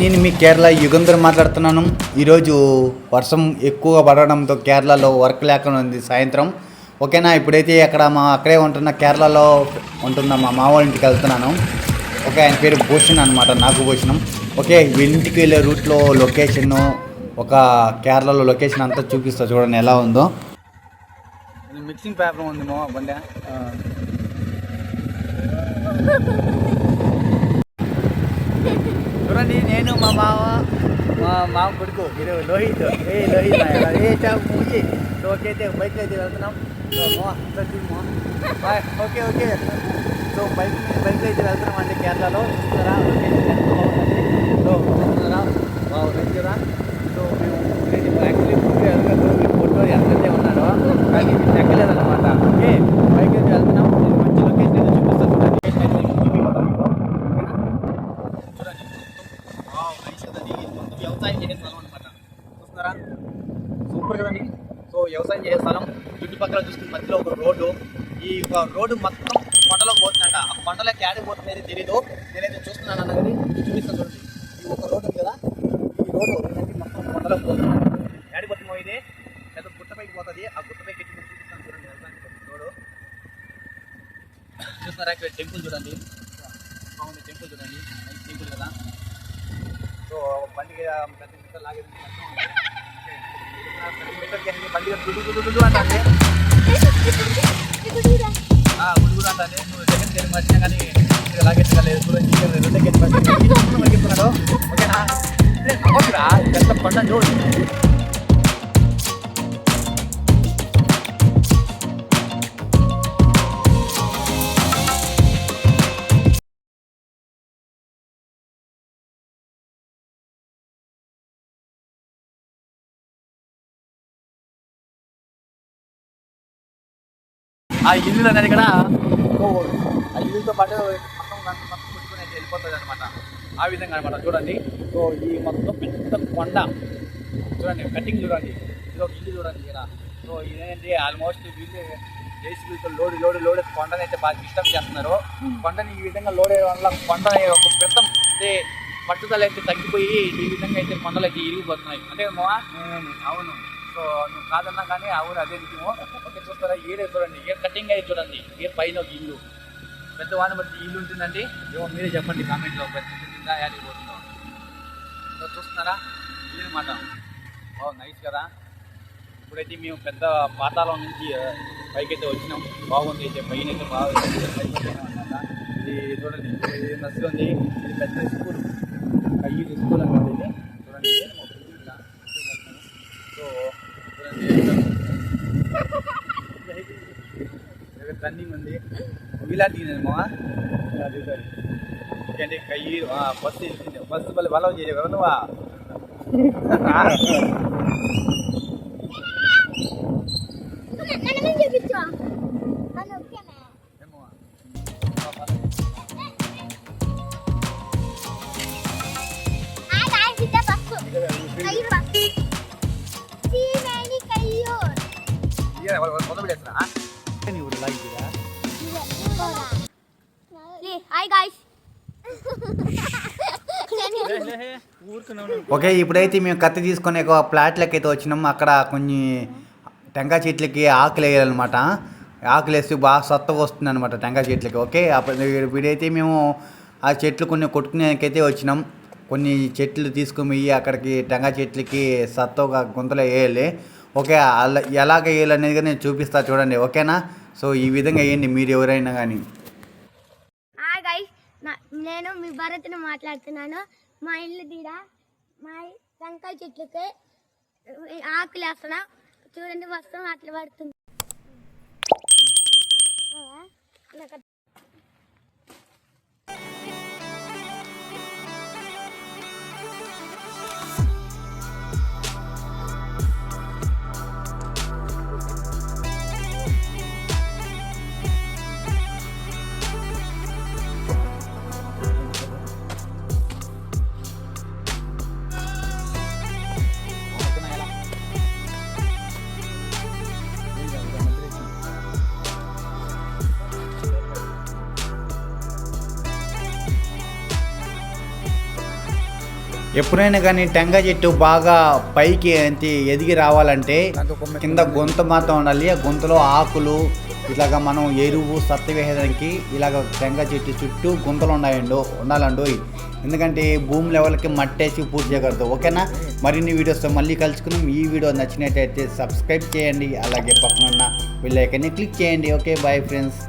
నేను మీ కేరళ యుగంధర్ మాట్లాడుతున్నాను. ఈరోజు వర్షం ఎక్కువగా పడడంతో కేరళలో వర్క్ లేకుండా ఉంది సాయంత్రం. ఓకేనా? ఇప్పుడైతే అక్కడ మా అక్కడే ఉంటున్న కేరళలో ఉంటున్న మా మామ ఇంటికి వెళ్తున్నాను. ఓకే ఆయన పేరు భూషణ్ అనమాట నాకు భూషణం. ఓకే ఇంటికి వెళ్ళే రూట్లో లొకేషన్ ఒక కేరళలో లొకేషన్ అంతా చూపిస్తా చూడండి ఎలా ఉందో. మిక్సింగ్ పేపర్ ఉంది మా బండి? చూడండి నేను మా మామ మా మామ కొడుకు మీరు లోహిత్ ఏ లోహిత్ నాయనా. ఏ చాపు మూసి సో ఓకే అయితే బైక్ అయితే వెళ్తున్నాం సో మో సచి మో bye okay okay so bike మీద బైక్ అయితే వెళ్తున్నాం అండి కేరళలో చూస్తున్నారా లొకేషన్ ఎంత బాగుందండి సో చూస్తున్నారా బాగుంది కదా సో మేము యాక్చువల్లీ ఫుడ్ వెళ్తున్నాం ఫోటో ఎక్కడే ఉన్నాడు కానీ ఇది ఎక్కలేదన్నమాట ఓకే బైక్ అయితే వెళ్తున్నాం నేను మంచి లొకేషన్ అయితే చూపిస్తాను లొకేషన్ అయితే మీకు చూపిస్తాను మీకు. ఓకేనా? చూడండి వావ్, నైస్ కదండి. ఇది మొత్తం వ్యవసాయం చేసే స్థలం అనమాట చూస్తున్నారా సూపర్ కదండి సో వ్యవసాయం చేసే స్థలం చుట్టుపక్కల చూసుకుని మధ్యలో ఒక రోడ్డు. ఈ రోడ్డు మొత్తం కొండలో పోతుందంట. ఆ కొండలో క్యాడి పోతుంది తెలీదు. నేనైతే చూస్తున్నాను అన్నది చూపిస్తాను చూడండి. ఈ ఒక రోడ్డు ఉంది కదా. ఈ రోడ్డు మొత్తం కొండలో పోతుంది. క్యాడి పోతుందో ఇది. లేదా గుట్టపైకి పోతుంది. ఆ గుట్టపైకి ఎక్కి చూపిస్తాను చూడండి. రోడ్డు. చూస్తున్నారా? ఇక్కడ టెంపుల్ చూడండి. బాగుంది టెంపుల్ చూడండి. టెంపుల్ కదా. సో బండి పెద్ద మీటర్ లాగేది మొత్తం ఉంది. గుడు గుడు గుడు అంటే గుడుగుడు అంటే నువ్వు సెకండ్ గేర్ కానీ చూడండి రెండో గేర్ ఓకేనా ఓకేరా చూడు ఆ ఇల్లు అనేది కూడా ఆ ఇల్లుతో పాటు మొత్తం అయితే వెళ్ళిపోతుంది అనమాట ఆ విధంగా అనమాట చూడండి. సో ఈ మొత్తం పెద్ద కొండ. చూడండి కటింగ్ చూడండి. ఇది ఒక ఇల్లు చూడండి ఇక్కడ. సో ఇదేంటి? ఆల్మోస్ట్ వీళ్ళు జేసీబీతో లోడ్ లోడ్ లోడ్ కొండని అయితే బాగా డిస్టర్బ్ చేస్తున్నారు. కొండని ఈ విధంగా లోడ్ వేయడం వల్ల కొండ ఒక పెద్ద అంటే పట్టుదల అయితే తగ్గిపోయి ఈ విధంగా అయితే కొండలు అయితే ఇరిగిపోతున్నాయి. అంటే మావా అవును. సో నువ్వు కాదన్నా కానీ ఆ ఊరు అదే నిజము. ఓకే చూస్తారా? ఈడే చూడండి. ఏ కటింగ్ అయ్యి చూడండి. ఏ పైన ఒక ఇల్లు. పెద్ద బట్టి ఇల్లు ఉంటుందండి? ఏమో మీరే చెప్పండి కామెంట్లో పెద్ద యాడికి సో చూస్తున్నారా? ఇల్లు మాట. ఓ నైస్ కదా. ఇప్పుడైతే మేము పెద్ద పాతాళం నుంచి పైకైతే పైకి అయితే వచ్చినాం. బాగుంది అయితే. పైన అయితే బాగా ఇది చూడండి. ఇది ఉంది. ఇది పెద్ద స్కూల్. అయ్యి స్కూల్ రన్నింగ్ ఉంది ఇలా దిగినమ్మా ఇలా దిగారు ఎందుకంటే కయ్యి ఆ, బస్సు వెళ్తుంది బస్సు పల్లె బలం చేయవు హాయ్ ఓకే ఇప్పుడైతే మేము కత్తి తీసుకునే ఒక ప్లాట్లకి అయితే వచ్చినాం. అక్కడ కొన్ని టెంకాయ చెట్లకి ఆకులు వేయాలన్నమాట. ఆకులు వేస్తే బాగా సత్తగా వస్తుంది అనమాట టెంకాయ చెట్లకి ఓకే? అప్పుడు వీడైతే మేము ఆ చెట్లు కొన్ని కొట్టుకునేకైతే వచ్చినాం. కొన్ని చెట్లు తీసుకుని పోయి అక్కడికి టెంకాయ చెట్లకి సత్తగా గుంతలో వేయాలి. ఓకే అలా ఎలాగ వేయాలనేది నేను చూపిస్తా చూడండి ఓకేనా? సో ఈ విధంగా వేయండి మీరు ఎవరైనా కానీ. నేను మీ భరత్ని మాట్లాడుతున్నాను. మా ఇల్లు దీడ మా వంకాయ చెట్లకి ఆకులు వేస్తున్నా చూడండి వస్తాం అట్లా పడుతుంది. ఎప్పుడైనా కానీ టెంకాయ చెట్టు బాగా పైకి అంతే ఎదిగి రావాలంటే కింద గొంత మాత్రం ఉండాలి. ఆ గొంతలో ఆకులు ఇలాగ మనం ఎరువు సత్త వేసేదానికి ఇలాగ టెంకాయ చెట్టు చుట్టూ గుంతలు ఉన్నాయండు ఉండాలండు ఎందుకంటే భూమి లెవెల్కి మట్టేసి పూర్తి చేయగలదు ఓకేనా? మరిన్ని వీడియోస్తో మళ్ళీ కలుసుకున్నాం ఈ వీడియో నచ్చినట్టయితే సబ్స్క్రైబ్ చేయండి. అలాగే పక్కన ఉన్న బెల్ క్లిక్ చేయండి. Okay bye friends